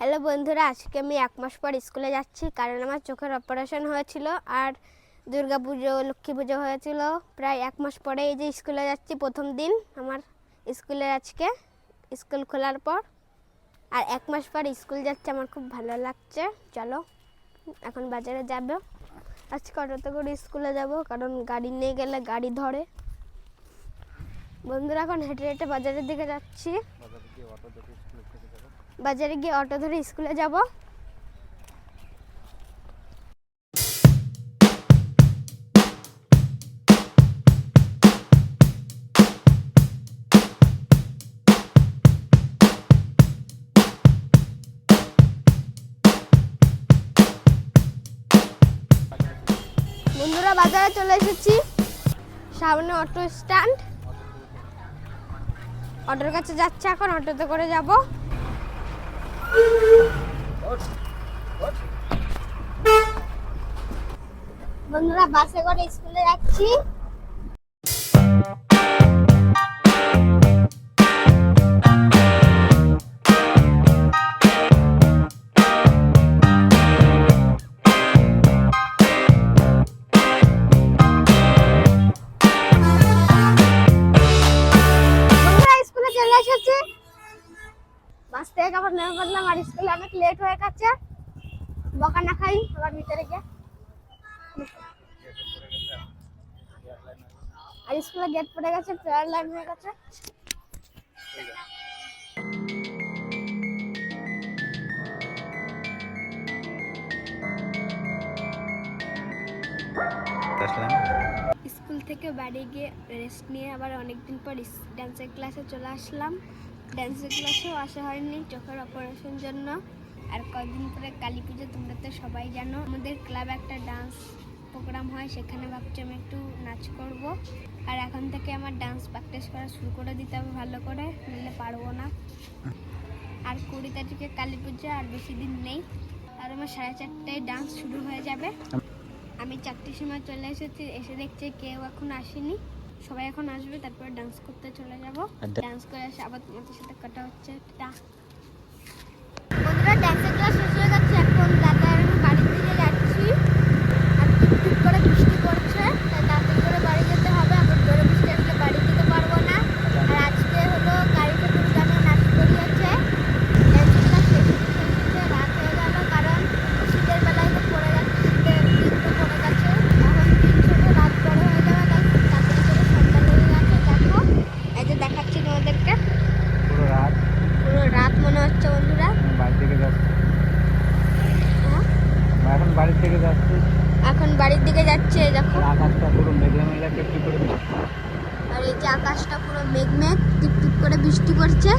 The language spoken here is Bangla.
হ্যালো বন্ধুরা, আজকে আমি এক মাস পর স্কুলে যাচ্ছি কারণ আমার চোখের অপারেশন হয়েছিল আর দুর্গা পুজো, লক্ষ্মী পুজো হয়েছিল। প্রায় এক মাস পরে এই যে স্কুলে যাচ্ছি, প্রথম দিন আমার স্কুলের আজকে স্কুল খোলার পর। আর এক মাস পর স্কুল যাচ্ছে, আমার খুব ভালো লাগছে। চলো, এখন বাজারে যাবে। আজকে অটোতে করে স্কুলে যাব, কারণ গাড়ি নিয়ে গেলে গাড়ি ধরে। বন্ধুরা, এখন হেঁটে হেঁটে বাজারের দিকে যাচ্ছি। ধরে স্কুলে যাব। বন্ধুরা, বাজারে চলে এসেছি। সামনে অটো স্ট্যান্ড অটোর কাছে যাচ্ছে এখন, অটোতে করে যাব। বন্ধুরা বাসে করে স্কুলে যাচ্ছি। থেকে আবার নেমে পড়লাম আর স্কুলে অনেক লেট হয়ে গেছে। বকা না খাই, আবার ভিতরে গিয়ে। আর স্কুলে গেট পড়ে গেছে প্রেয়ার লাইন হয়ে গেছে। স্কুল থেকে বাড়ি গিয়ে রেস্ট নিয়ে আবার অনেকদিন পর ডান্সের ক্লাসে চলে আসলাম। ডান্সের ক্লাসেও আসা হয়নি চোখের অপারেশন জন্য। আর কদিন পরে কালী পুজো, তোমরা তো সবাই জানো। আমাদের ক্লাবে একটা ডান্স প্রোগ্রাম হয়, সেখানে ভাবছি আমি একটু নাচ করব। আর এখন থেকে আমার ডান্স প্র্যাকটিস করা শুরু করে দিতে হবে ভালো করে, নাহলে পারব না। আর কুড়ি তারিখে কালী পুজো, আর বেশি দিন নেই। আর আমার সাড়ে চারটায় ডান্স শুরু হয়ে যাবে। আমি চারটের সময় চলে এসেছি এসে দেখছি কেউ এখন আসেনি। সবাই এখন আসবে তারপর ডান্স করতে চলে যাব। ডান্স করে এসে আবার তোমাদের সাথে কাটা হচ্ছে। বন্ধুরা ডান্সের ক্লাস শেষ হয়ে গেছে এখন দাদা আর আমি বাড়ির দিকে যাচ্ছি আর টিপ করে বৃষ্টি পড়ছে তাই তাড়াতাড়ি করে বাড়ি যেতে হবে আবার জোরে বৃষ্টি আসলে বাড়ি যেতে পারব না আর আজকে হলো গাড়িতে তুমি জানো নাচ করিয়েছে ডান্সের ক্লাস শেষ হতে শেষ হতে রাত হয়ে গেল কারণ শীতের বেলায় তো পড়ে যাচ্ছে শীতের দিন তো পড়ে গেছে এখন দিন ছোট রাত বড় হয়ে যাবে তাই তাড়াতাড়ি করে সন্ধ্যা লেগে গেছে দেখো এই যে দেখাচ্ছি তোমাদেরকে পুরো রাত পুরো রাত মনে হচ্ছে বন্ধুরা বাড়ি থেকে যাচ্ছি হ্যাঁ? এখন বাড়ি এখন বাড়ির দিকে যাচ্ছে দেখো। আকাশটা পুরো মেঘলা মেঘলা টিপটিপ করে আর এই যে আকাশটা পুরো মেঘ মেঘ টিপ টিপ করে বৃষ্টি পড়ছে